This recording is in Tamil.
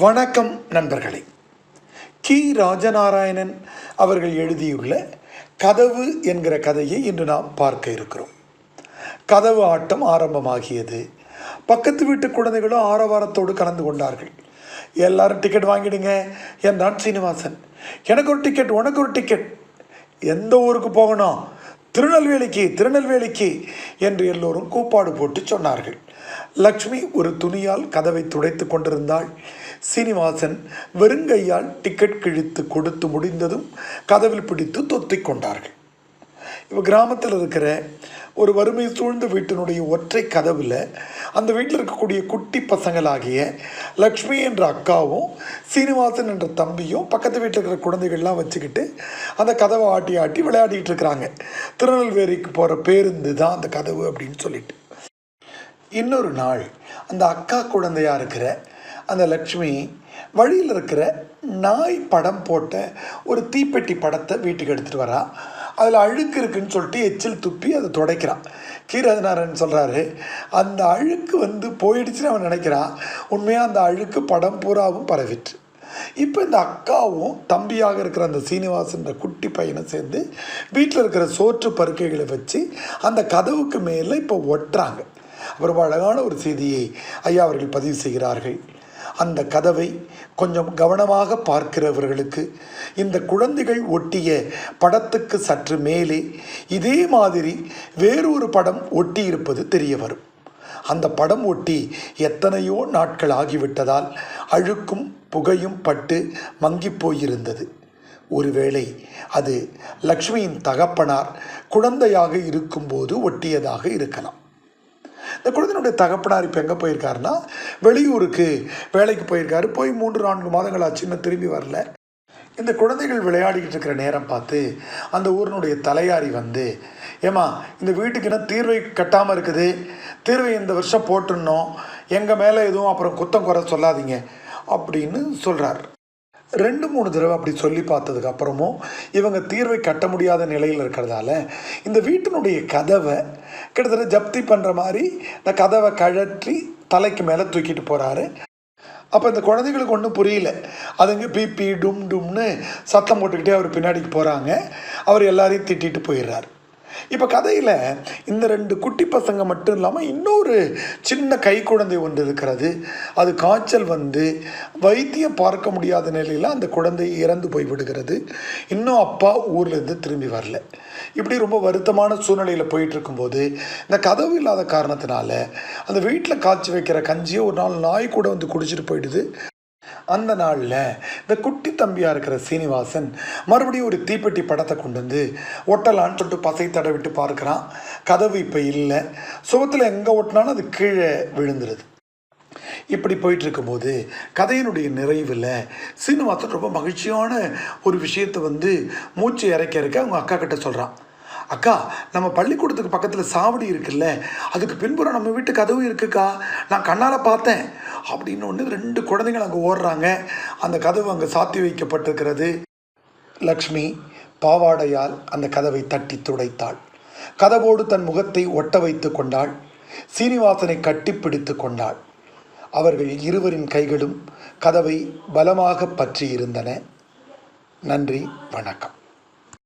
வணக்கம் நண்பர்களே. கி. ராஜநாராயணன் அவர்கள் எழுதியுள்ள கதவு என்கிற கதையை இன்று நாம் பார்க்க இருக்கிறோம். கதவு ஆட்டம் ஆரம்பமாகியது. பக்கத்து வீட்டு குழந்தைகளும் ஆரவாரத்தோடு கலந்து கொண்டார்கள். எல்லாரும் டிக்கெட் வாங்கிடுங்க என்றான் சீனிவாசன். எனக்கு ஒரு டிக்கெட் உனக்கு ஒரு டிக்கெட் எந்த ஊருக்கு போகணும்? திருநெல்வேலிக்கு திருநெல்வேலிக்கு என்று எல்லோரும் கூப்பாடு போட்டு சொன்னார்கள். லக்ஷ்மி ஒரு துணியால் கதவை துடைத்து கொண்டிருந்தாள். சீனிவாசன் வெறுங்கையால் டிக்கெட் கிழித்து கொடுத்து முடிந்ததும் கதவில் பிடித்து தொத்திக் கொண்டார்கள். இப்போ கிராமத்தில் இருக்கிற ஒரு வறுமை சூழ்ந்த வீட்டினுடைய ஒற்றை கதவில் அந்த வீட்டில் இருக்கக்கூடிய குட்டி பசங்களாகிய லக்ஷ்மி என்ற அக்காவும் சீனிவாசன் என்ற தம்பியும் பக்கத்து வீட்டில் இருக்கிற குழந்தைகள்லாம் வச்சுக்கிட்டு அந்த கதவை ஆட்டி ஆட்டி விளையாடிட்டு இருக்கிறாங்க. திருநெல்வேலிக்கு போகிற பேருந்து தான் அந்த கதவு அப்படின்னு சொல்லிட்டு. இன்னொரு நாள் அந்த அக்கா குழந்தையாக இருக்கிற அந்த லக்ஷ்மி வழியில் இருக்கிற நாய் படம் போட்ட ஒரு தீப்பெட்டி படத்தை வீட்டுக்கு எடுத்துகிட்டு வரா. அதில் அழுக்கு இருக்குன்னு சொல்லிட்டு எச்சில் துப்பி அதை துடைக்கிறான் கீரதநாரன் சொல்கிறாரு அந்த அழுக்கு வந்து போயிடுச்சுன்னு அவன் நினைக்கிறான் உண்மையாக அந்த அழுக்கு படம் பூராவும் பரவிற்று. இப்போ இந்த அக்காவும் தம்பியாக இருக்கிற அந்த சீனிவாசன்ற குட்டி பையனை சேர்ந்து வீட்டில் இருக்கிற சோற்று பருக்கைகளை வச்சு அந்த கதவுக்கு மேலே இப்போ ஒட்டுறாங்க. ரொம்ப அழகான ஒரு செய்தியை ஐயா அவர்கள் பதிவு செய்கிறார்கள். அந்த கதவை கொஞ்சம் கவனமாக பார்க்கிறவர்களுக்கு இந்த குழந்தைகள் ஒட்டிய படத்துக்கு சற்று மேலே இதே மாதிரி வேறொரு படம் ஒட்டியிருப்பது தெரிய வரும். அந்த படம் ஒட்டி எத்தனையோ நாட்கள் ஆகிவிட்டதால் அழுக்கும் புகையும் பட்டு மங்கிப் போயிருந்தது. ஒருவேளை அது லக்ஷ்மியின் தகப்பனார் குழந்தையாக இருக்கும்போது ஒட்டியதாக இருக்கலாம். இந்த குழந்தையினுடைய தகப்பனார் இப்போ எங்கே போயிருக்காருன்னா வெளியூருக்கு வேலைக்கு போயிருக்காரு. போய் மூன்று நான்கு மாதங்கள் ஆச்சு இன்னும் திரும்பி வரல. இந்த குழந்தைகள் விளையாடிக்கிட்டு இருக்கிற நேரம் பார்த்து அந்த ஊரினுடைய தலையாரி வந்து ஏமா இந்த வீட்டுக்கு என்ன தீர்வை கட்டாமல் இருக்குது? தீர்வை இந்த வருஷம் போட்டுடணும். எங்கள் மேலே எதுவும் அப்புறம் குத்தம் குறை சொல்லாதீங்க. அப்படின்னு சொல்கிறார் ரெண்டு மூணு தடவை அப்படி சொல்லி பார்த்ததுக்கு அப்புறமும் இவங்க தீர்வை கட்ட முடியாத நிலையில் இருக்கிறதால இந்த வீட்டினுடைய கதவை கிட்டத்தட்ட ஜப்தி பண்ணுற மாதிரி இந்த கதவை கழற்றி தலைக்கு மேலே தூக்கிட்டு போகிறாரு அப்போ இந்த குழந்தைகளுக்கு ஒன்றும் புரியல. அதுங்க பிபி டும் டும்னு சத்தம் போட்டுக்கிட்டே அவர் பின்னாடிக்கு போகிறாங்க அவர் எல்லாரையும் திட்டிட்டு போயிடுறாரு. இப்போ கதையில் இந்த ரெண்டு குட்டி பசங்க மட்டும் இல்லாமல் இன்னொரு சின்ன கை குழந்தை ஒன்று இருக்கிறது. அது காய்ச்சல் வந்து வைத்தியம் பார்க்க முடியாத நிலையில் அந்த குழந்தை இறந்து போய் விடுகிறது. இன்னும் அப்பா ஊர்லேருந்து திரும்பி வரல. இப்படி ரொம்ப வருத்தமான சூழ்நிலையில் போயிட்டுருக்கும்போது இந்த கதவு இல்லாத காரணத்தினால அந்த வீட்டில் காய்ச்சி வைக்கிற கஞ்சியை ஒரு நாள் நாய் கூட வந்து குடிச்சிட்டு போயிடுது. அந்த நாளில் இந்த குட்டி தம்பியாக இருக்கிற சீனிவாசன் மறுபடியும் ஒரு தீப்பெட்டி படத்தை கொண்டு வந்து ஒட்டலான்னு சொல்லிட்டு பசை தடவிட்டு பார்க்குறான். கதவு இப்போ இல்லை. சுகத்தில் எங்கே ஒட்டினாலும் அது கீழே விழுந்துருது. இப்படி போயிட்டு இருக்கும்போது கதையினுடைய நிறைவில் சீனிவாசன் ரொம்ப மகிழ்ச்சியான ஒரு விஷயத்தை வந்து மூச்சு இறக்க இறக்க அவங்க அக்கா கிட்ட சொல்கிறான் அக்கா நம்ம பள்ளிக்கூடத்துக்கு பக்கத்தில் சாவடி இருக்குல்ல அதுக்கு பின்புறம் நம்ம வீட்டு கதவு இருக்குக்கா. நான் கண்ணால் பார்த்தேன். அப்படின்னு ஒன்று ரெண்டு குழந்தைகள் அங்கே ஓடுறாங்க. அந்த கதவு அங்கே சாத்தி வைக்கப்பட்டிருக்கிறது. லக்ஷ்மி பாவாடையால் அந்த கதவை தட்டி துடைத்தாள். கதவோடு தன் முகத்தை ஒட்ட வைத்து கொண்டாள். சீனிவாசனை கட்டிப்பிடித்து கொண்டாள். அவர்கள் இருவரின் கைகளும் கதவை பலமாக பற்றி இருந்தன நன்றி வணக்கம்.